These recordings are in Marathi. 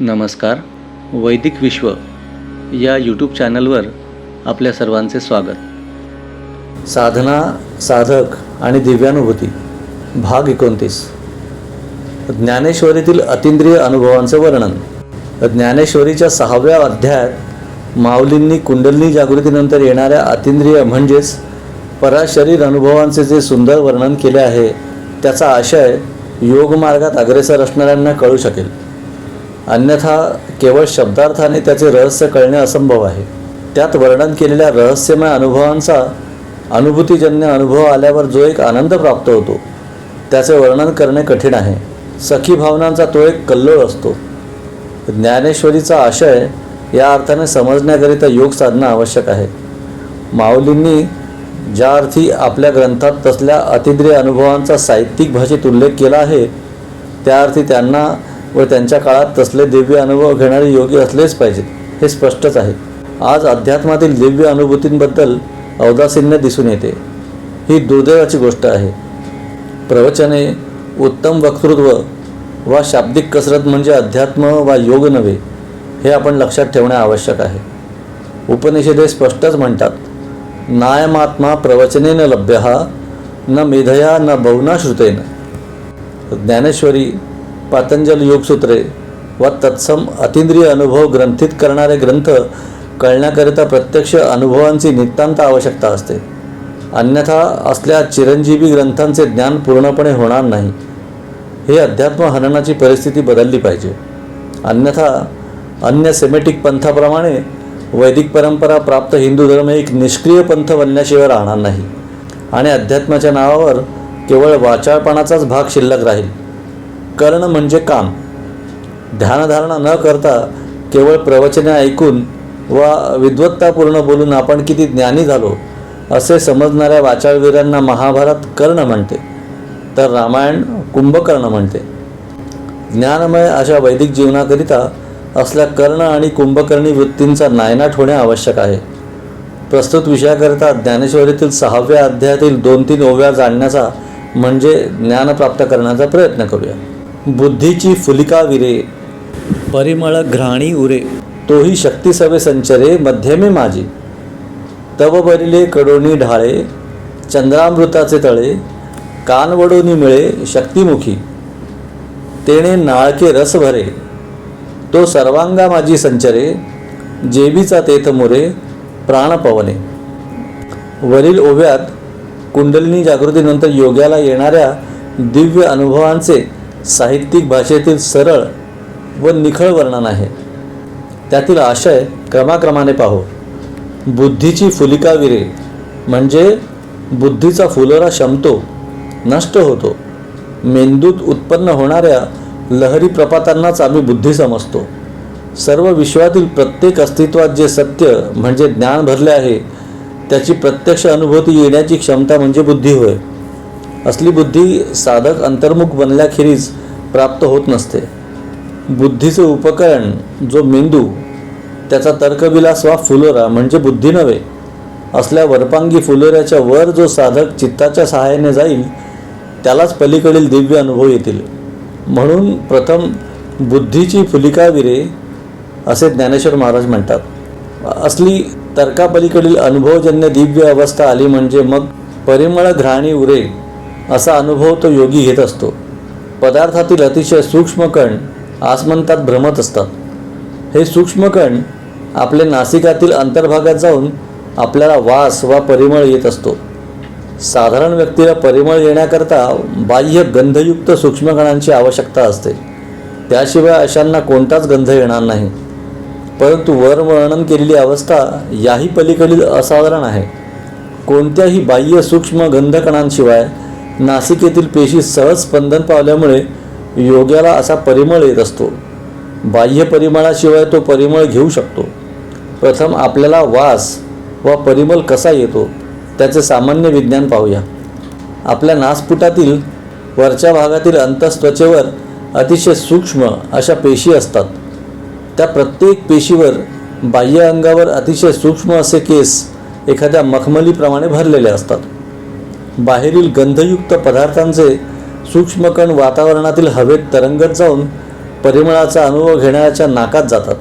नमस्कार. वैदिक विश्व या यूट्यूब चॅनलवर आपल्या सर्वांचे स्वागत. साधना साधक आणि दिव्यानुभूती भाग एकोणतीस. ज्ञानेश्वरीतील अतिंद्रिय अनुभवांचं वर्णन. ज्ञानेश्वरीच्या सहाव्या अध्यायात माऊलींनी कुंडलिनी जागृतीनंतर येणाऱ्या अतिंद्रिय म्हणजेच पराशरीर अनुभवांचे जे सुंदर वर्णन केले आहे त्याचा आशय योगमार्गात अग्रेसर असणाऱ्यांना कळू शकेल. अन्यथा केवळ शब्दार्थाने त्याचे रहस्य कळणे असंभव आहे. त्यात वर्णन केलेल्या रहस्यमय अनुभवांचा अनुभूतीजन्य अनुभव आल्यावर जो एक आनंद प्राप्त होतो त्याचे वर्णन करणे कठीण आहे. सखी भावनांचा तो एक कल्लोळ असतो. ज्ञानेश्वरीचा आशय या अर्थाने समजण्याकरिता योग साधना आवश्यक आहे. माऊलींनी ज्या अर्थी आपल्या ग्रंथात तसल्या अतिद्रिय अनुभवांचा साहित्यिक भाषेत उल्लेख केला आहे त्या अर्थी त्यांना व त्यांच्या काळात तसले दिव्य अनुभव घेणारे योगी असलेच पाहिजेत हे स्पष्टच आहे. आज अध्यात्मातील दिव्य अनुभूतींबद्दल औदासीन्य दिसून येते. ही दुर्दैवाची गोष्ट आहे. प्रवचने उत्तम वक्तृत्व वा शाब्दिक कसरत म्हणजे अध्यात्म वा योग नव्हे हे आपण लक्षात ठेवणे आवश्यक आहे. उपनिषदे स्पष्टच म्हणतात नायमात्मा प्रवचनेन लभ्य न मेधया न बहुना श्रुतेन. ज्ञानेश्वरी पातंजल योगसूत्रे व तत्सम अतिंद्रिय अनुभव ग्रंथित करणारे ग्रंथ कळण्याकरिता प्रत्यक्ष अनुभवांची नितांत आवश्यकता असते. अन्यथा असल्या चिरंजीवी ग्रंथांचे ज्ञान पूर्णपणे होणार नाही. हे अध्यात्म हननाची परिस्थिती बदलली पाहिजे. अन्यथा अन्य सेमेटिक पंथाप्रमाणे वैदिक परंपरा प्राप्त हिंदू धर्म एक निष्क्रिय पंथ बनल्याशिवाय राहणार नाही. आणि अध्यात्माच्या नावावर केवळ वाचाळपणाचाच भाग शिल्लक राहील. कर्ण म्हणजे काम. ध्यानधारणा न करता केवळ प्रवचने ऐकून वा विद्वत्तापूर्ण बोलून आपण किती ज्ञानी झालो असे समजणाऱ्या वाचाळवीरांना महाभारत कर्ण म्हणते तर रामायण कुंभकर्ण म्हणते. ज्ञानमय अशा वैदिक जीवनाकरिता असल्या कर्ण आणि कुंभकर्णी वृत्तींचा नायनाट होणे आवश्यक आहे. प्रस्तुत विषयाकरिता ज्ञानेश्वरीतील सहाव्या अध्यायातील दोन तीन ओव्या जाणण्याचा म्हणजे ज्ञान प्राप्त करण्याचा प्रयत्न करूया. बुद्धीची फुलिका विरे परिमळ घ्राणी उरे तोही शक्ती सवे संचरे मध्यमे माझी. तव बरिले कडोनी ढाळे चंद्रामृताचे तळे कानवडोनी मिळे शक्तिमुखी. तेणे नाळके रस भरे तो सर्वांगा माझी संचरे जेबीचा तेथ मुरे प्राणपवने वरील ओव्यात कुंडलिनी जागृतीनंतर योग्याला येणाऱ्या दिव्य अनुभवांचे साहित्यिक भाषेतील सरळ व निखळ वर्णन आहे. त्यातील आशय क्रमाक्रमाने पाहू. बुद्धीची फुलिका विरे म्हणजे बुद्धीचा फुलोरा शमतो नष्ट होतो. मेंदूत उत्पन्न होणाऱ्या लहरी प्रपातांनाच आम्ही बुद्धी समजतो. सर्व विश्वातील प्रत्येक अस्तित्वात जे सत्य म्हणजे ज्ञान भरले आहे त्याची प्रत्यक्ष अनुभूती येण्याची क्षमता म्हणजे बुद्धी होय. असली बुद्धी साधक अंतर्मुख बनल्याखेरीज प्राप्त होत नसते. बुद्धीचे उपकरण जो मेंदू त्याचा तर्कविलास वा फुलोरा म्हणजे बुद्धी नव्हे असल्या वरपांगी फुलोऱ्याच्या वर जो साधक चित्ताच्या सहाय्याने जाईल त्यालाच पलीकडील दिव्य अनुभव येतील. म्हणून प्रथम बुद्धीची फुलिका विरे असे ज्ञानेश्वर महाराज म्हणतात. असली तर्कापलीकडील अनुभवजन्य दिव्य अवस्था आली म्हणजे मग परिमळ घ्राणी उरे असा अनुभव तो योगी घेत असतो. पदार्थातील अतिशय सूक्ष्म कण आसमंतात भ्रमत असतात. हे सूक्ष्म कण आपले नासिकातील अंतर्भागात जाऊन आपल्याला वास वा परिमळ येत असतो. साधारण व्यक्तीला परिमळ येण्याकरता बाह्य गंधयुक्त सूक्ष्मकणांची आवश्यकता असते. त्याशिवाय अशांना कोणताच गंध येणार नाही. परंतु वर वर्णन केलेली अवस्था याही पलीकडील असाधारण आहे. कोणत्याही बाह्य सूक्ष्म गंधकणांशिवाय नासिकेतील पेशी सहज स्पंदन पावल्यामुळे योग्याला असा परिमळ येत असतो. बाह्य परिमळाशिवाय तो परिमळ घेऊ शकतो. प्रथम आपल्याला वास व परिमळ कसा येतो त्याचे सामान्य विज्ञान पाहूया. आपल्या नासपुटातील वरच्या भागातील अंतस्त्वचेवर अतिशय सूक्ष्म अशा पेशी असतात. त्या प्रत्येक पेशीवर बाह्य अंगावर अतिशय सूक्ष्म असे केस एखाद्या मखमलीप्रमाणे भरलेले असतात. बाहेरील गंधयुक्त पदार्थांचे सूक्ष्मकण वातावरणातील हवेत तरंगत जाऊन परिमळाचा अनुभव घेणाऱ्याच्या नाकात जातात.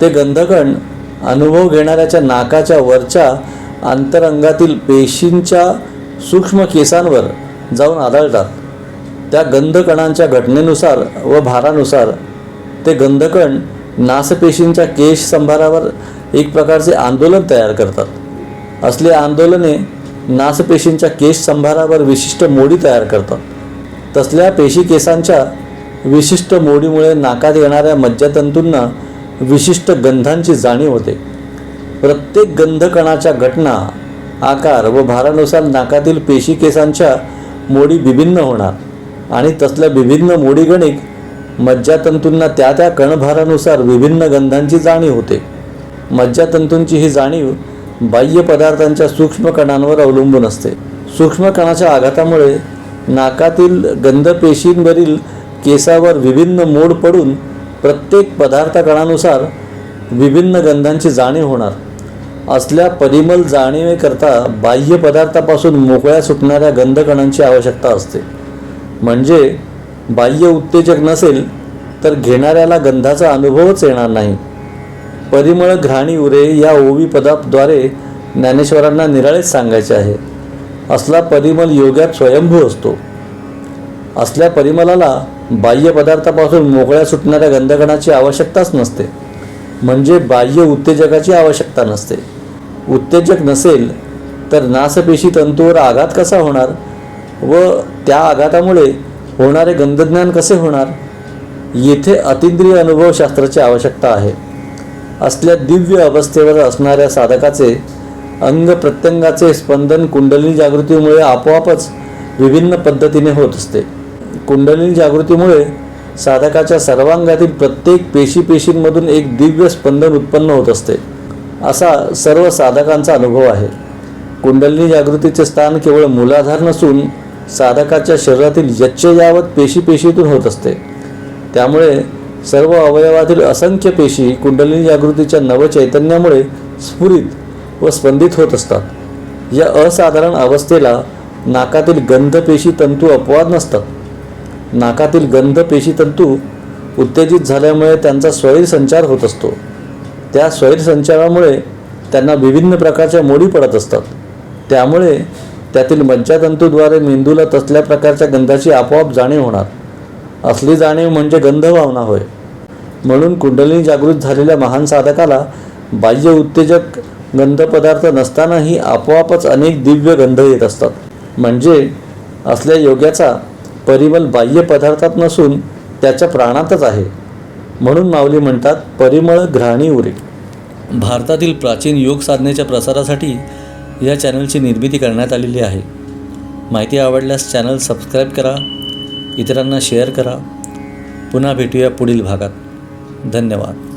ते गंधकण अनुभव घेणाऱ्याच्या नाकाच्या वरच्या अंतरंगातील पेशींच्या सूक्ष्म केसांवर जाऊन आदळतात. त्या गंधकणांच्या घटनेनुसार व भारानुसार ते गंधकण नासपेशींच्या केश संभारावर एक प्रकारचे आंदोलन तयार करतात. असली आंदोलने नासपेशींच्या केश संभारावर विशिष्ट मोडी तयार करतात. तसल्या पेशी केसांच्या विशिष्ट मोडीमुळे नाकात येणाऱ्या मज्जातंतूंना विशिष्ट गंधांची जाणीव होते. प्रत्येक गंधकणाच्या घटना आकार व भारानुसार नाकातील पेशी केसांच्या मोडी विभिन्न होणार आणि तसल्या विभिन्न मोडीगणिक मज्जातंतूंना त्या त्या कणभारानुसार विभिन्न गंधांची जाणीव होते. मज्जातंतूंची ही जाणीव बाह्य पदार्थांच्या सूक्ष्म कणांवर अवलंबून असते. सूक्ष्म कणाच्या आघातामुळे नाकातील गंधपेशींवरील केसावर विभिन्न मोड पडून प्रत्येक पदार्थ कणानुसार विभिन्न गंधांची जाणीव होणार. असल्या परिमल जाणीवेकरता बाह्य पदार्थापासून मोकळ्या सुटणाऱ्या गंधकणांची आवश्यकता असते. म्हणजे बाह्य उत्तेजक नसेल तर घेणाऱ्याला गंधाचा अनुभवच येणार नाही. परिमळ घाणी उरे या ओवी पदाद्वारे ज्ञानेश्वरांना निराळेच सांगायचे आहे. असला परिमल योग्यात स्वयंभू असतो. असल्या परिमलाला बाह्य पदार्थापासून मोकळ्या सुटणाऱ्या गंधकणाची आवश्यकताच नसते. म्हणजे बाह्य उत्तेजकाची आवश्यकता नसते. उत्तेजक नसेल तर नासपेशी तंतूवर आघात कसा होणार व त्या आघातामुळे होणारे गंधज्ञान कसे होणार? येथे अतिंद्रिय अनुभवशास्त्राची आवश्यकता आहे. असल्या दिव्य अवस्थेवर असणाऱ्या साधकाचे अंग प्रत्यंगाचे स्पंदन कुंडलिनी जागृतीमुळे आपोआपच विभिन्न पद्धतीने होत असते. कुंडलिनी जागृतीमुळे साधकाच्या सर्वांगातील प्रत्येक पेशी पेशींमधून एक दिव्य स्पंदन उत्पन्न होत असते. असा सर्व साधकांचा अनुभव आहे. कुंडलिनी जागृतीचे स्थान केवळ मूलाधार नसून साधकाच्या शरीरातील यच्छयावत पेशी पेशीतून होत असते. त्यामुळे सर्व अवयवातील असंख्य पेशी कुंडलिनी जागृतीच्या नवचैतन्यामुळे स्फुरित व स्पंदित होत असतात. या असाधारण अवस्थेला नाकातील गंधपेशी तंतू अपवाद नसतात. नाकातील गंधपेशी तंतू उत्तेजित झाल्यामुळे त्यांचा स्वैरसंचार होत असतो. त्या स्वैरसंचारामुळे त्यांना विभिन्न प्रकारच्या मोडी पडत असतात. त्यामुळे त्यातील मज्जातंतूद्वारे मेंदूला तसल्या प्रकारच्या गंधाची आपोआप जाणीव होणार. असली जाणीव म्हणजे गंधभावना होय. म्हणून कुंडलिनी जागृत झालेल्या महान साधकाला बाह्य उत्तेजक गंध पदार्थ नसतानाही आपोआपच अनेक दिव्य गंध येत असतात. म्हणजे असल्या योग्याचा परिमल बाह्य पदार्थात नसून त्याच्या प्राणातच आहे. म्हणून माऊली म्हणतात परिमळ घ्राणी उरे. भारतातील प्राचीन योग साधनेच्या प्रसारासाठी या चॅनलची निर्मिती करण्यात आलेली आहे. माहिती आवडल्यास चॅनल सबस्क्राईब करा इतरांना शेअर करा. पुन्हा भेटूया पुढील भागात. धन्यवाद.